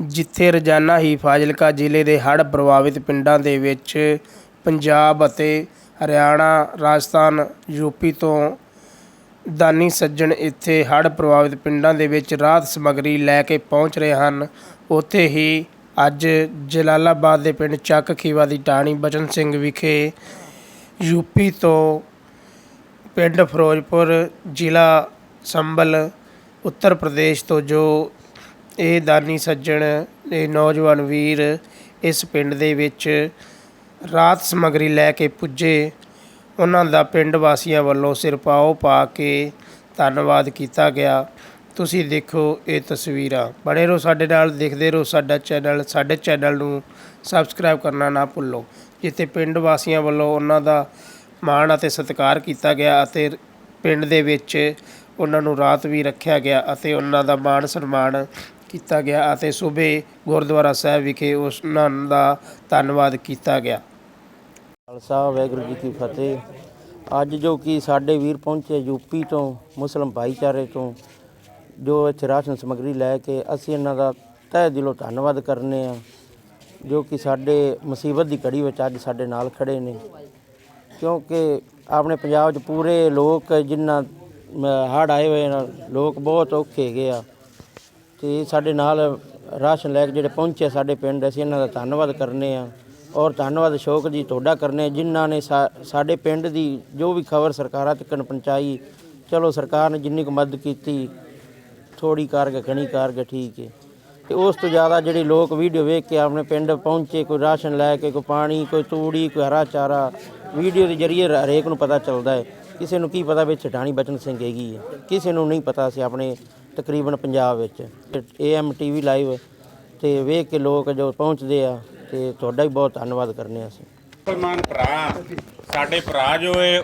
ਜਿੱਥੇ ਰੋਜ਼ਾਨਾ ਹੀ ਫਾਜ਼ਿਲਕਾ ਜ਼ਿਲ੍ਹੇ ਦੇ ਹੜ੍ਹ ਪ੍ਰਭਾਵਿਤ ਪਿੰਡਾਂ ਦੇ ਵਿੱਚ ਪੰਜਾਬ ਅਤੇ ਹਰਿਆਣਾ, ਰਾਜਸਥਾਨ ਯੂਪੀ ਤੋਂ ਦਾਨੀ ਸੱਜਣ ਇੱਥੇ ਹੜ੍ਹ ਪ੍ਰਭਾਵਿਤ ਪਿੰਡਾਂ ਦੇ ਵਿੱਚ ਰਾਹਤ ਸਮੱਗਰੀ ਲੈ ਕੇ ਪਹੁੰਚ ਰਹੇ ਹਨ। ਉੱਥੇ ਹੀ ਅੱਜ ਜਲਾਲਾਬਾਦ ਦੇ ਪਿੰਡ ਚੱਕ ਖੀਵਾ ਦੀ ਟਾਣੀ ਬਚਨ ਸਿੰਘ ਵਿਖੇ ਯੂਪੀ ਤੋਂ ਪਿੰਡ ਫਿਰੋਜ਼ਪੁਰ ਜ਼ਿਲ੍ਹਾ ਸੰਭਲ, ਉੱਤਰ ਪ੍ਰਦੇਸ਼ ਤੋਂ ਜੋ ਇਹ ਦਾਨੀ ਸੱਜਣ ਇਹ ਨੌਜਵਾਨ ਵੀਰ ਇਸ ਪਿੰਡ ਦੇ ਵਿੱਚ ਰਾਤ ਸਮੱਗਰੀ ਲੈ ਕੇ ਪੁੱਜੇ। ਉਹਨਾਂ ਦਾ ਪਿੰਡ ਵਾਸੀਆਂ ਵੱਲੋਂ ਸਿਰਪਾਓ ਪਾ ਕੇ ਧੰਨਵਾਦ ਕੀਤਾ ਗਿਆ। ਤੁਸੀਂ ਦੇਖੋ ਇਹ ਤਸਵੀਰਾਂ। ਬਣੇ ਰਹੋ ਸਾਡੇ ਨਾਲ, ਦੇਖਦੇ ਰਹੋ ਸਾਡਾ ਚੈਨਲ। ਸਾਡੇ ਚੈਨਲ ਨੂੰ ਸਬਸਕ੍ਰਾਈਬ ਕਰਨਾ ਨਾ ਭੁੱਲੋ, ਜਿੱਥੇ ਪਿੰਡ ਵਾਸੀਆਂ ਵੱਲੋਂ ਉਹਨਾਂ ਦਾ ਮਾਣ ਅਤੇ ਸਤਿਕਾਰ ਕੀਤਾ ਗਿਆ ਅਤੇ ਪਿੰਡ ਦੇ ਵਿੱਚ ਉਹਨਾਂ ਨੂੰ ਰਾਤ ਵੀ ਰੱਖਿਆ ਗਿਆ ਅਤੇ ਉਹਨਾਂ ਦਾ ਮਾਣ ਸਨਮਾਨ ਕੀਤਾ ਗਿਆ ਅਤੇ ਸੂਬੇ ਗੁਰਦੁਆਰਾ ਸਾਹਿਬ ਵਿਖੇ ਉਹਨਾਂ ਦਾ ਧੰਨਵਾਦ ਕੀਤਾ ਗਿਆ। ਖਾਲਸਾ, ਵਾਹਿਗੁਰੂ ਜੀ ਕੀ ਫਤਿਹ। ਅੱਜ ਜੋ ਕਿ ਸਾਡੇ ਵੀਰ ਪਹੁੰਚੇ ਯੂਪੀ ਤੋਂ, ਮੁਸਲਮ ਭਾਈਚਾਰੇ ਤੋਂ, ਜੋ ਇੱਥੇ ਰਾਸ਼ਨ ਸਮੱਗਰੀ ਲੈ ਕੇ ਅਸੀਂ ਇਹਨਾਂ ਦਾ ਤਹਿ ਦਿਲੋਂ ਧੰਨਵਾਦ ਕਰਨੇ ਆ, ਜੋ ਕਿ ਸਾਡੇ ਮੁਸੀਬਤ ਦੀ ਘੜੀ ਵਿੱਚ ਅੱਜ ਸਾਡੇ ਨਾਲ ਖੜੇ ਨੇ। ਕਿਉਂਕਿ ਆਪਣੇ ਪੰਜਾਬ 'ਚ ਪੂਰੇ ਲੋਕ ਜਿਨ੍ਹਾਂ ਹੜ੍ਹ ਆਏ ਹੋਏ ਨੇ ਲੋਕ ਬਹੁਤ ਔਖੇ ਹੈਗੇ ਆ। ਤੇ ਸਾਡੇ ਨਾਲ ਰਾਸ਼ਨ ਲੈ ਕੇ ਜਿਹੜੇ ਪਹੁੰਚੇ ਸਾਡੇ ਪਿੰਡ, ਅਸੀਂ ਇਹਨਾਂ ਦਾ ਧੰਨਵਾਦ ਕਰਨੇ ਆ। ਔਰ ਧੰਨਵਾਦ ਸ਼ੋਕ ਜੀ ਤੁਹਾਡਾ ਕਰਨੇ ਜਿਨ੍ਹਾਂ ਨੇ ਸਾ- ਸਾਡੇ ਪਿੰਡ ਦੀ ਜੋ ਵੀ ਖਬਰ ਸਰਕਾਰਾਂ ਤੱਕ ਪਹੁੰਚਾਈ, ਚਲੋ ਸਰਕਾਰ ਨੇ ਜਿੰਨੀ ਕੁ ਮਦਦ ਕੀਤੀ ਥੋੜੀ ਕਰਕੇ ਘਣੀ ਕਰਕੇ ਠੀਕ ਹੈ ਤੇ ਉਸ ਤੋਂ ਜ਼ਿਆਦਾ ਜਿਹੜੇ ਲੋਕ ਵੀਡੀਓ ਵੇਖ ਕੇ ਆਪਣੇ ਪਿੰਡ ਪਹੁੰਚੇ, ਕੋਈ ਰਾਸ਼ਨ ਲੈ ਕੇ, ਕੋਈ ਪਾਣੀ, ਕੋਈ ਤੂੜੀ, ਕੋਈ ਹਰਾ ਚਾਰਾ, ਵੀਡੀਓ ਦੇ ਜ਼ਰੀਏ ਹਰੇਕ ਨੂੰ ਪਤਾ ਚੱਲਦਾ ਹੈ ਕਿਸੇ ਨੂੰ ਕੀ ਪਤਾ ਵਿੱਚ ਢਾਣੀ ਬਚਨ ਸਿੰਘ ਹੈਗੀ ਹੈ ਕਿਸੇ ਨੂੰ ਨਹੀਂ ਪਤਾ ਸੀ ਆਪਣੇ ਤਕਰੀਬਨ ਪੰਜਾਬ ਵਿੱਚ ਏਐਮ ਟੀਵੀ ਲਾਈਵ ਤੇ ਵੇਖ ਕੇ ਲੋਕ ਜੋ ਪਹੁੰਚਦੇ ਆ ਤੇ ਤੁਹਾਡਾ ਵੀ ਬਹੁਤ ਧੰਨਵਾਦ ਕਰਨੇ ਆ ਅਸੀਂ। ਮੁਸਲਮਾਨ ਭਰਾ, ਸਾਡੇ ਭਰਾ ਜੋ ਇਹ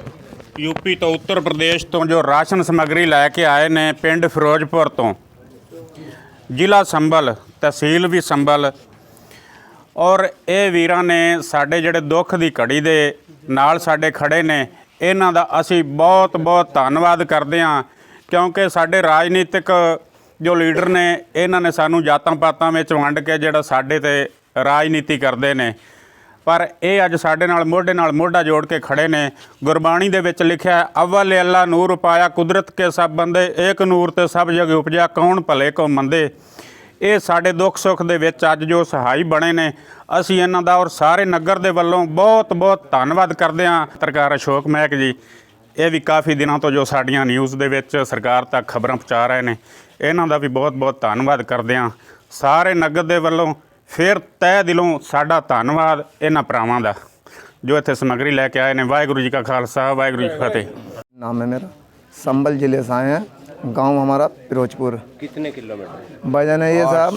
ਯੂਪੀ ਤੋਂ ਉੱਤਰ ਪ੍ਰਦੇਸ਼ ਤੋਂ ਜੋ ਰਾਸ਼ਨ ਸਮੱਗਰੀ ਲੈ ਕੇ ਆਏ ਨੇ ਪਿੰਡ ਫਿਰੋਜ਼ਪੁਰ ਤੋਂ, ਜ਼ਿਲ੍ਹਾ ਸੰਭਲ, ਤਹਿਸੀਲ ਵੀ ਸੰਭਲ, ਔਰ ਇਹ ਵੀਰਾਂ ਨੇ ਸਾਡੇ ਜਿਹੜੇ ਦੁੱਖ ਦੀ ਘੜੀ ਦੇ ਨਾਲ ਸਾਡੇ ਖੜੇ ਨੇ, ਇਹਨਾਂ ਦਾ ਅਸੀਂ ਬਹੁਤ ਬਹੁਤ ਧੰਨਵਾਦ ਕਰਦੇ ਹਾਂ। ਕਿਉਂਕਿ ਸਾਡੇ ਰਾਜਨੀਤਿਕ ਜੋ ਲੀਡਰ ਨੇ, ਇਹਨਾਂ ਨੇ ਸਾਨੂੰ ਜਾਤਾਂ ਪਾਤਾਂ ਵਿੱਚ ਵੰਡ ਕੇ ਜਿਹੜਾ ਸਾਡੇ ਤੇ ਰਾਜਨੀਤੀ ਕਰਦੇ ਨੇ। ਪਰ ਇਹ ਅੱਜ ਸਾਡੇ ਨਾਲ ਮੋਢੇ ਨਾਲ ਮੋਢਾ ਜੋੜ ਕੇ ਖੜੇ ਨੇ। ਗੁਰਬਾਣੀ ਦੇ ਵਿੱਚ ਲਿਖਿਆ ਹੈ, ਅਵਲ ਅੱਲਾ ਨੂਰ ਪਾਇਆ ਕੁਦਰਤ ਕੇ ਸਭ ਬੰਦੇ, ਏਕ ਨੂਰ ਤੇ ਸਭ ਜਗ ਉਪਜਿਆ ਕੌਣ ਭਲੇ ਕੋ ਮੰਦੇ? ਇਹ ਸਾਡੇ ਦੁੱਖ ਸੁੱਖ ਦੇ ਵਿੱਚ ਅੱਜ ਜੋ ਸਹਾਈ ਬਣੇ ਨੇ, ਅਸੀਂ ਇਹਨਾਂ ਦਾ ਔਰ ਸਾਰੇ ਨਗਰ ਦੇ ਵੱਲੋਂ ਬਹੁਤ ਬਹੁਤ ਧੰਨਵਾਦ ਕਰਦੇ ਹਾਂ। ਪੱਤਰਕਾਰ ਅਸ਼ੋਕ ਮਹਿਕ ਜੀ ਇਹ ਵੀ ਕਾਫੀ ਦਿਨਾਂ ਤੋਂ ਜੋ ਸਾਡੀਆਂ ਨਿਊਜ਼ ਦੇ ਵਿੱਚ ਸਰਕਾਰ ਤੱਕ ਖਬਰਾਂ ਪਹੁੰਚਾ ਰਹੇ ਨੇ ਇਹਨਾਂ ਦਾ ਵੀ ਬਹੁਤ ਬਹੁਤ ਧੰਨਵਾਦ ਕਰਦੇ ਹਾਂ ਸਾਰੇ ਨਗਰ ਦੇ ਵੱਲੋਂ ਫਿਰ ਤਹਿ ਦਿਲੋਂ ਸਾਡਾ ਧੰਨਵਾਦ ਇਹਨਾਂ ਭਰਾਵਾਂ ਦਾ ਜੋ ਇੱਥੇ ਸਮੱਗਰੀ ਲੈ ਕੇ ਆਏ ਨੇ ਵਾਹਿਗੁਰੂ ਜੀ ਕਾ ਖਾਲਸਾ ਵਾਹਿਗੁਰੂ ਜੀ ਕੀ ਫਤਿਹ नाम है मेरा संबल जिले से आए हैं गांव हमारा फिरोजपुर ਕਿੰਨੇ ਕਿਲੋਮੀਟਰ वजन है ये साहब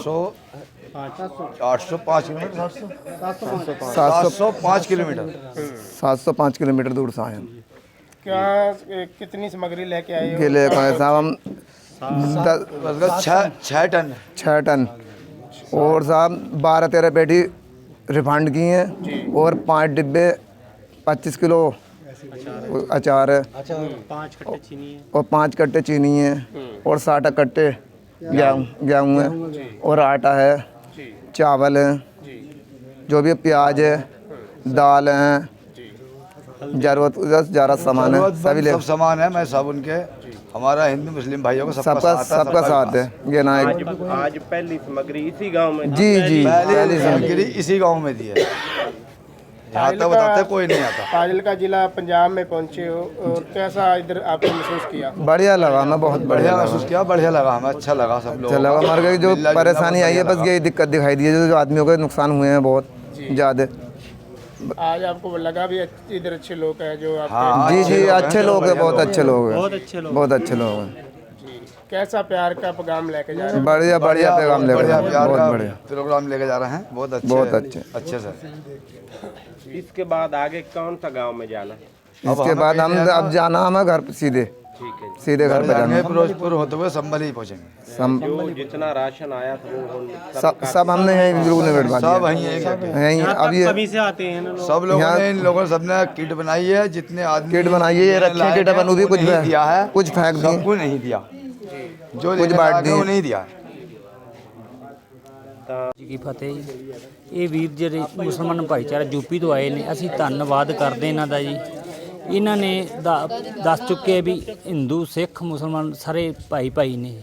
आठ सौ पाँच किलोमीटर सात सौ सात सौ पाँच किलोमीटर सात सौ पाँच किलोमीटर दूर से आए हैं क्या कितनी सामग्री लेके आए हो? है साहब हम दस छः छः टन। छः टन। और साहब बारह तेरह पेटी रिफंड की हैं और पाँच डिब्बे पच्चीस किलो अचार है। और पाँच कट्टे चीनी है। और साठ कट्टे गेहूँ गेहूँ है। और आटा है चावल है जो। भी प्याज है दाल है ज़रूरत ज़्यादा सामान है सभी ले सब सामान है मैं सब उनके हमारा हिंदू मुस्लिम भाइयों का सबका सबका साथ है ये ना आज पहली सामग्री इसी गाँव में जी जी पहली सामग्री। इसी गाँव में दी है तक बताते कोई नहीं आता। फाजिलका जिला पंजाब में पहुँचे हो और कैसा इधर आपने महसूस किया? बढ़िया लगा हमें बहुत बढ़िया महसूस किया बढ़िया लगा हमें अच्छा लगा सब लोग अच्छा लगा हमारे जो परेशानी आई है बस यही दिक्कत दिखाई दी है जो- जो आदमियों के नुकसान हुए हैं बहुत ज़्यादा। आज आपको लगा भी इधर अच्छे लोग हैं जो आप हाँ जी जी अच्छे लोग हैं बहुत अच्छे लोग हैं। बहुत अच्छे लोग बहुत अच्छे लोग हैं। कैसा प्यार का पैगाम लेके जा रहे हैं? बढ़िया बढ़िया पैगाम ले बढ़िया प्यार बहुत बढ़िया। प्रोग्राम लेके जा रहे हैं बहुत अच्छे बहुत अच्छे। अच्छे से इसके बाद आगे कौन सा गाँव में जाना इसके बाद हम अब जाना हमें घर पे सीधे सीधे घर पे जाना जाएंगे फिरोजपुर होते हुए संभल ही पहुंचेंगे सब जो जितना राशन आया था वो हम- सब सब हमने यहीं ग्रुप ने बैठवा सब दिया वहीं एक यहीं अब ये सब लोगों यहाँ- ने इन लोगों ने सबने किट बनाई है जितने आदमी किट बनाई है, ये रखे लाए किट हैं, बन- वो भी उनको कुछ नहीं फे- दिया है कुछ फेंक दिए। सबको नहीं दिया जो कुछ लेने बांट लायक है, दिए। वो नहीं दिया ਜੀ ਕੀ ਫਤਿਹ ਜੀ ਇਹ ਵੀਰ ਜਿਹੜੇ ਮੁਸਲਮਾਨ ਭਾਈਚਾਰਾ ਯੂਪੀ ਤੋਂ ਆਏ ਨੇ ਅਸੀਂ ਧੰਨਵਾਦ ਕਰਦੇ ਇਹਨਾਂ ਦਾ ਜੀ ਇਹਨਾਂ ਨੇ ਦਾ- ਦੱਸ ਚੁੱਕੇ ਵੀ ਹਿੰਦੂ, ਸਿੱਖ, ਮੁਸਲਮਾਨ ਸਾਰੇ ਭਾਈ ਭਾਈ ਨੇ।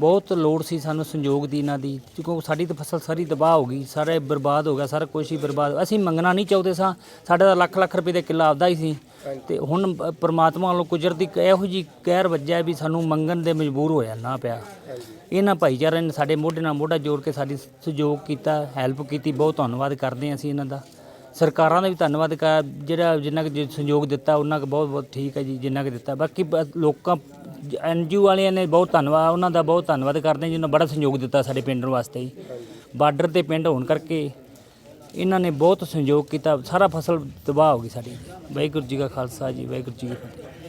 ਬਹੁਤ ਲੋੜ ਸੀ ਸਾਨੂੰ ਸੰਯੋਗ ਦੀ ਇਹਨਾਂ ਦੀ, ਕਿਉਂਕਿ ਸਾਡੀ ਤਾਂ ਫਸਲ ਸਾਰੀ ਤਬਾਹ ਹੋ ਗਈ, ਸਾਰੇ ਬਰਬਾਦ ਹੋ ਗਿਆ, ਸਾਰਾ ਕੁਝ ਹੀ ਬਰਬਾਦ। ਅਸੀਂ ਮੰਗਣਾ ਨਹੀਂ ਚਾਹੁੰਦੇ ਸਾਂ, ਸਾਡਾ ਤਾਂ ਲੱਖ ਲੱਖ ਰੁਪਏ ਦਾ ਕਿੱਲਾ ਆਪਦਾ ਹੀ ਸੀ। ਤੇ ਹੁਣ ਪ- ਪ੍ਰਮਾਤਮਾ ਵੱਲੋਂ ਕੁਦਰਤੀ ਇੱਕ ਇਹੋ ਜੀ ਕਹਿਰ ਵੱਜਿਆ ਵੀ ਸਾਨੂੰ ਮੰਗਣ ਦੇ ਮਜਬੂਰ ਹੋਇਆ, ਨਾ ਪਿਆ। ਇਹਨਾਂ ਭਾਈਚਾਰਿਆਂ ਨੇ ਸਾਡੇ ਮੋਢੇ ਨਾਲ ਮੋਢਾ ਜੋੜ ਕੇ ਸਾਡੀ ਸਹਿਯੋਗ ਕੀਤਾ, ਹੈਲਪ ਕੀਤੀ, ਬਹੁਤ ਧੰਨਵਾਦ ਕਰਦੇ ਹਾਂ ਅਸੀਂ ਇਹਨਾਂ ਦਾ। ਸਰਕਾਰਾਂ ਦਾ ਵੀ ਧੰਨਵਾਦ ਕਰ ਜਿਹੜਾ ਜਿੰਨਾ ਕੁ ਜ- ਸਹਿਯੋਗ ਦਿੱਤਾ, ਉਹਨਾਂ ਕੁ ਬਹੁਤ ਬਹੁਤ ਠੀਕ ਹੈ ਜੀ, ਜਿੰਨਾ ਕੁ ਦਿੱਤਾ। ਬਾਕੀ ਬ- ਲੋਕਾਂ ਐਨਜੀਓ ਵਾਲਿਆਂ ਨੇ ਬਹੁਤ ਧੰਨਵਾਦ, ਉਹਨਾਂ ਦਾ ਬਹੁਤ ਧੰਨਵਾਦ ਕਰਦੇ ਹਾਂ ਜਿਨ੍ਹਾਂ ਬੜਾ ਸਹਿਯੋਗ ਦਿੱਤਾ ਸਾਡੇ ਪਿੰਡ ਵਾਸਤੇ ਜੀ। ਬਾਰਡਰ ਤੇ ਪਿੰਡ ਹੋਣ ਕਰਕੇ ਇਹਨਾਂ ਨੇ ਬਹੁਤ ਸਹਿਯੋਗ ਕੀਤਾ, ਸਾਰਾ ਫਸਲ ਤਬਾਹ ਹੋ ਗਈ ਸਾਡੀ। ਵਾਹਿਗੁਰੂ ਜੀ ਕਾ ਖਾਲਸਾ ਜੀ, ਵਾਹਿਗੁਰੂ ਜੀ ਕੀ ਫਤਿਹ।